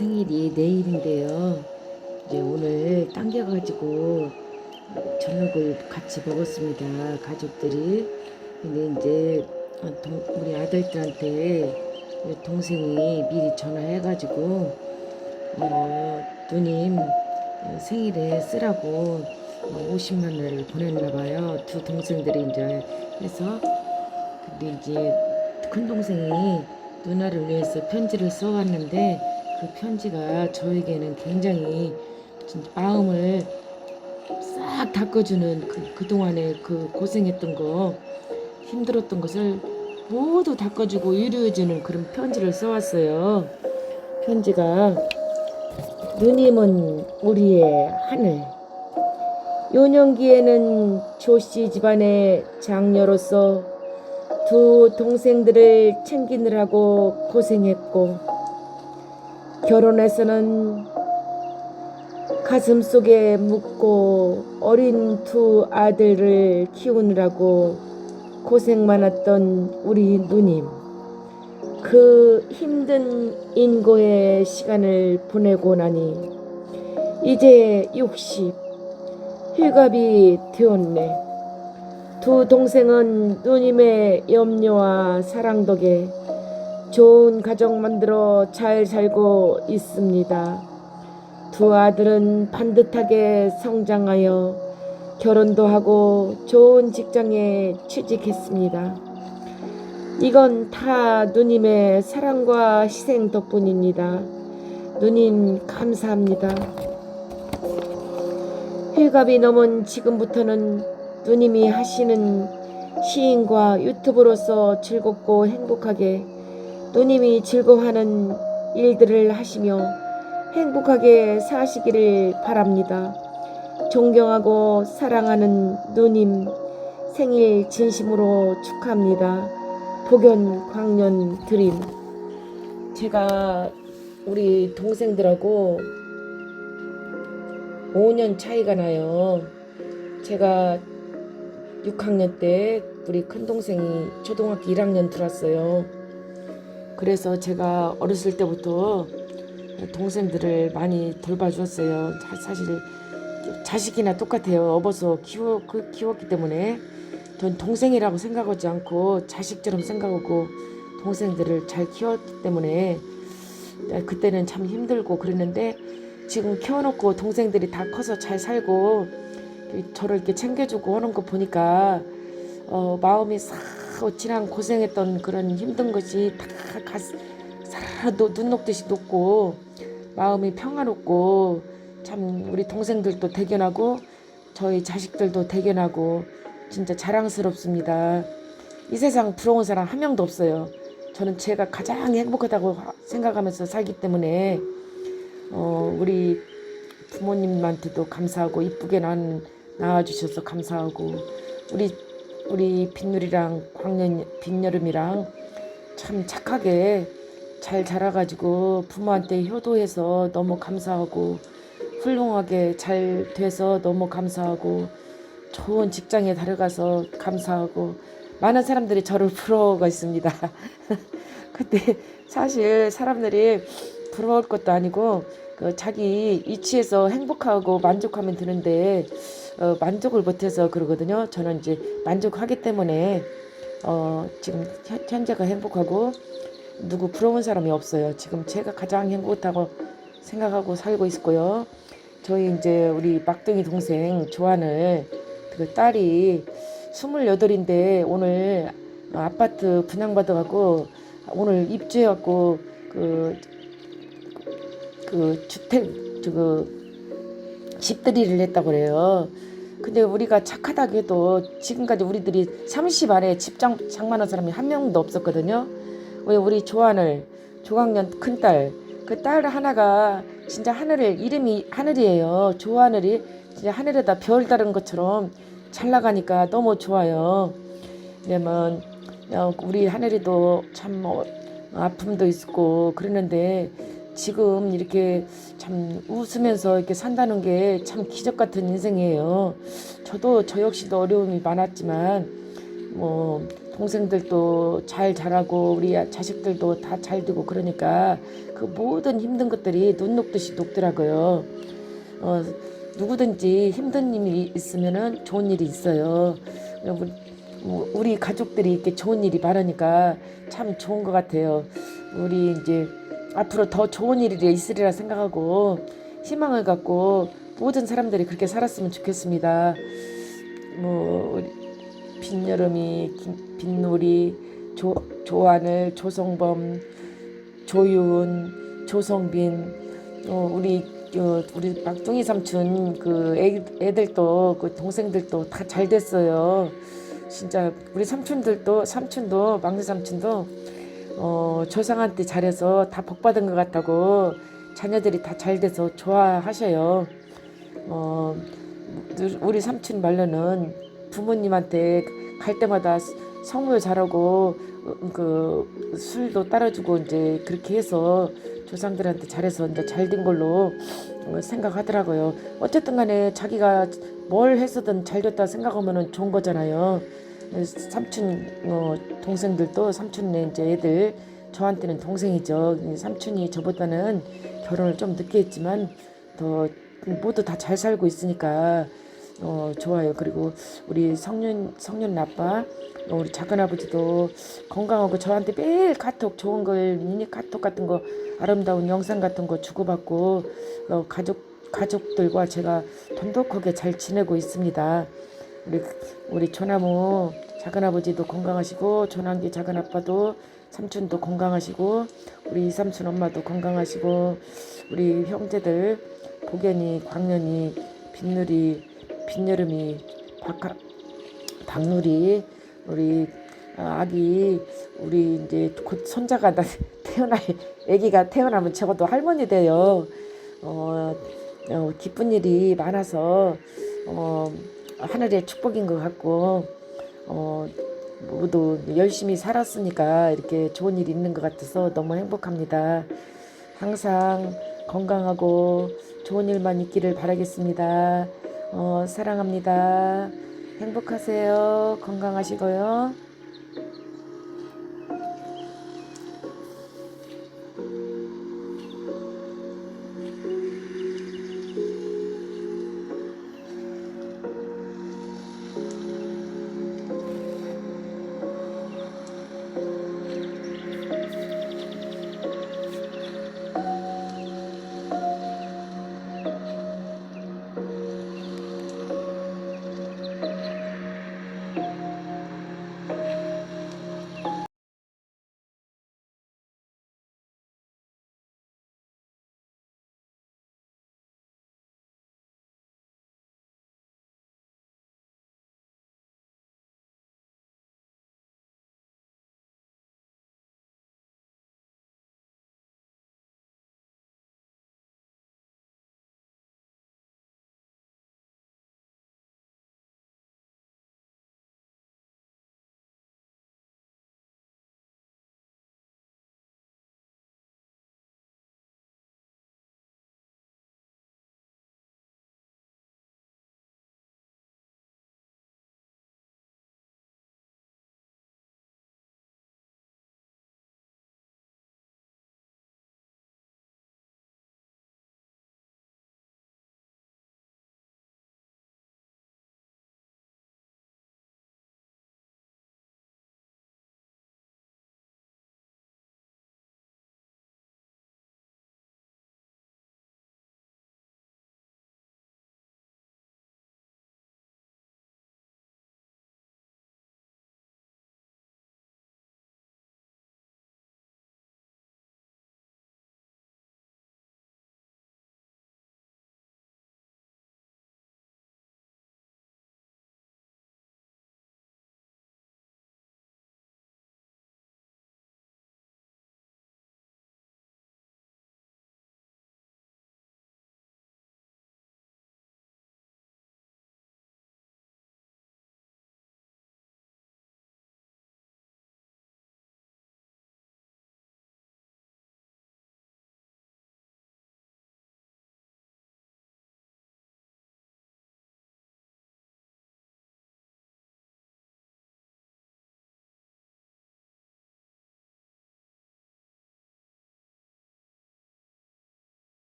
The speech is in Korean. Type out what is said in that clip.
생일이 내일인데요. 이제 오늘 당겨가지고 저녁을 같이 먹었습니다. 가족들이. 근데 이제 동- 우리 아들들한테 동생이 미리 전화해가지고 어, 누님 생일에 쓰라고 50만 원을 보냈나 봐요. 두 동생들이 이제 해서 근데 이제 큰 동생이 누나를 위해서 편지를 써왔는데 그 편지가 저에게는 굉장히 진짜 마음을 싹 닦아주는 그, 그동안에 그 고생했던 거 힘들었던 것을 모두 닦아주고 위로해주는 그런 편지를 써왔어요. 편지가 누님은 우리의 하늘 요년기에는 조씨 집안의 장녀로서 두 동생들을 챙기느라고 고생했고 결혼해서는 가슴 속에 묻고 어린 두 아들을 키우느라고 고생 많았던 우리 누님. 그 힘든 인고의 시간을 보내고 나니 이제 60 힐갑이 되었네. 두 동생은 누님의 염려와 사랑 덕에 좋은 가정 만들어 잘 살고 있습니다. 두 아들은 반듯하게 성장하여 결혼도 하고 좋은 직장에 취직했습니다. 이건 다 누님의 사랑과 희생 덕분입니다. 누님 감사합니다. 힐갑이 넘은 지금부터는 누님이 하시는 시인과 유튜브로서 즐겁고 행복하게 누님이 즐거워하는 일들을 하시며 행복하게 사시기를 바랍니다. 존경하고 사랑하는 누님 생일 진심으로 축하합니다. 복연 광년 드림. 제가 우리 동생들하고 5년 차이가 나요. 제가 6학년 때 우리 큰 동생이 초등학교 1학년 들었어요. 그래서 제가 어렸을 때부터 동생들을 많이 돌봐주었어요. 자- 사실 자식이나 똑같아요. 업어서 키워 그- 키웠기 때문에 전 동생이라고 생각하지 않고 자식처럼 생각하고 동생들을 잘 키웠기 때문에 그때는 참 힘들고 그랬는데 지금 키워놓고 동생들이 다 커서 잘 살고 저를 이렇게 챙겨주고 하는 거 보니까 어, 마음이 싹 지난 고생했던 그런 힘든 것이 다 가스, 살아 눈 녹듯이 녹고 마음이 평화롭고 참 우리 동생들도 대견하고 저희 자식들도 대견하고 진짜 자랑스럽습니다. 이 세상 부러운 사람 한 명도 없어요. 저는 제가 가장 행복하다고 생각하면서 살기 때문에 어, 우리 부모님한테도 감사하고 이쁘게 난 낳아주셔서 감사하고 우리 우리 빈누리랑 광년 빈여름이랑 참 착하게 잘 자라가지고 부모한테 효도해서 너무 감사하고 훌륭하게 잘 돼서 너무 감사하고 좋은 직장에 들어가서 감사하고 많은 사람들이 저를 부러워가 있습니다. 근데 사실 사람들이 부러울 것도 아니고 그 자기 위치에서 행복하고 만족하면 되는데 어, 만족을 못해서 그러거든요. 저는 이제 만족하기 때문에 어, 지금 현- 현재가 행복하고 누구 부러운 사람이 없어요. 지금 제가 가장 행복하다고 생각하고 살고 있고요. 저희 이제 우리 막둥이 동생 조안을 그 딸이 스물여덟인데 오늘 아파트 분양받아갖고 오늘 입주해갖고 그, 그 주택 저거 집들이를 했다고 그래요. 근데 우리가 착하다고 해도 지금까지 우리들이 30 안에 집장 장만한 사람이 한 명도 없었거든요. 왜 우리 조안을 조강년 큰딸 그 딸 하나가 진짜 하늘을 이름이 하늘이에요. 조하늘이 진짜 하늘에다 별 다른 것처럼 잘 나가니까 너무 좋아요. 왜냐면 어, 우리 하늘이도 참 어, 아픔도 있고 그러는데 지금 이렇게 참 웃으면서 이렇게 산다는 게 참 기적 같은 인생이에요. 저도 저 역시도 어려움이 많았지만 뭐 동생들도 잘 자라고 우리 자식들도 다 잘 되고 그러니까 그 모든 힘든 것들이 눈 녹듯이 녹더라고요. 어, 누구든지 힘든 일이 있으면은 좋은 일이 있어요. 우리, 뭐, 우리 가족들이 이렇게 좋은 일이 많으니까 참 좋은 것 같아요. 우리 이제 앞으로 더 좋은 일이 있으리라 생각하고 희망을 갖고 모든 사람들이 그렇게 살았으면 좋겠습니다. 뭐 빈여름이, 김- 빈놀이, 조, 조하늘, 조성범, 조윤, 조성빈, 어, 우리 어, 우리 막둥이 삼촌 그 애, 애들도 그 동생들도 다 잘 됐어요. 진짜 우리 삼촌들도 삼촌도 막내 삼촌도 어, 조상한테 잘해서 다 복 받은 것 같다고 자녀들이 다 잘 돼서 좋아하셔요. 어, 우리 삼촌 말로는 부모님한테 갈 때마다 성묘 잘하고 어, 그 술도 따라주고 이제 그렇게 해서 조상들한테 잘해서 이제 잘 된 걸로 어, 생각하더라고요. 어쨌든 간에 자기가 뭘 했어든 잘 됐다 생각하면은 좋은 거잖아요. 삼촌 어, 동생들도 삼촌네 이제 애들 저한테는 동생이죠. 삼촌이 저보다는 결혼을 좀 늦게 했지만 더 모두 다 잘 살고 있으니까 어, 좋아요. 그리고 우리 성년 성년 아빠 어, 우리 작은 아버지도 건강하고 저한테 매일 카톡 좋은 걸 미니 카톡 같은 거 아름다운 영상 같은 거 주고받고 어, 가족 가족들과 제가 돈독하게 잘 지내고 있습니다. 우리 우리 조나무 작은 아버지도 건강하시고 조남기 작은 아빠도 삼촌도 건강하시고 우리 이삼촌 엄마도 건강하시고 우리 형제들 복연이 광년이 빈누리 빈여름이 박하 박누리 우리 아, 아기 우리 이제 곧 손자가 나 태어나 아기가 태어나면 적어도 할머니 돼요. 어, 어 기쁜 일이 많아서 어 하늘의 축복인 것 같고 어 모두 열심히 살았으니까 이렇게 좋은 일이 있는 것 같아서 너무 행복합니다. 항상 건강하고 좋은 일만 있기를 바라겠습니다. 어, 사랑합니다. 행복하세요. 건강하시고요.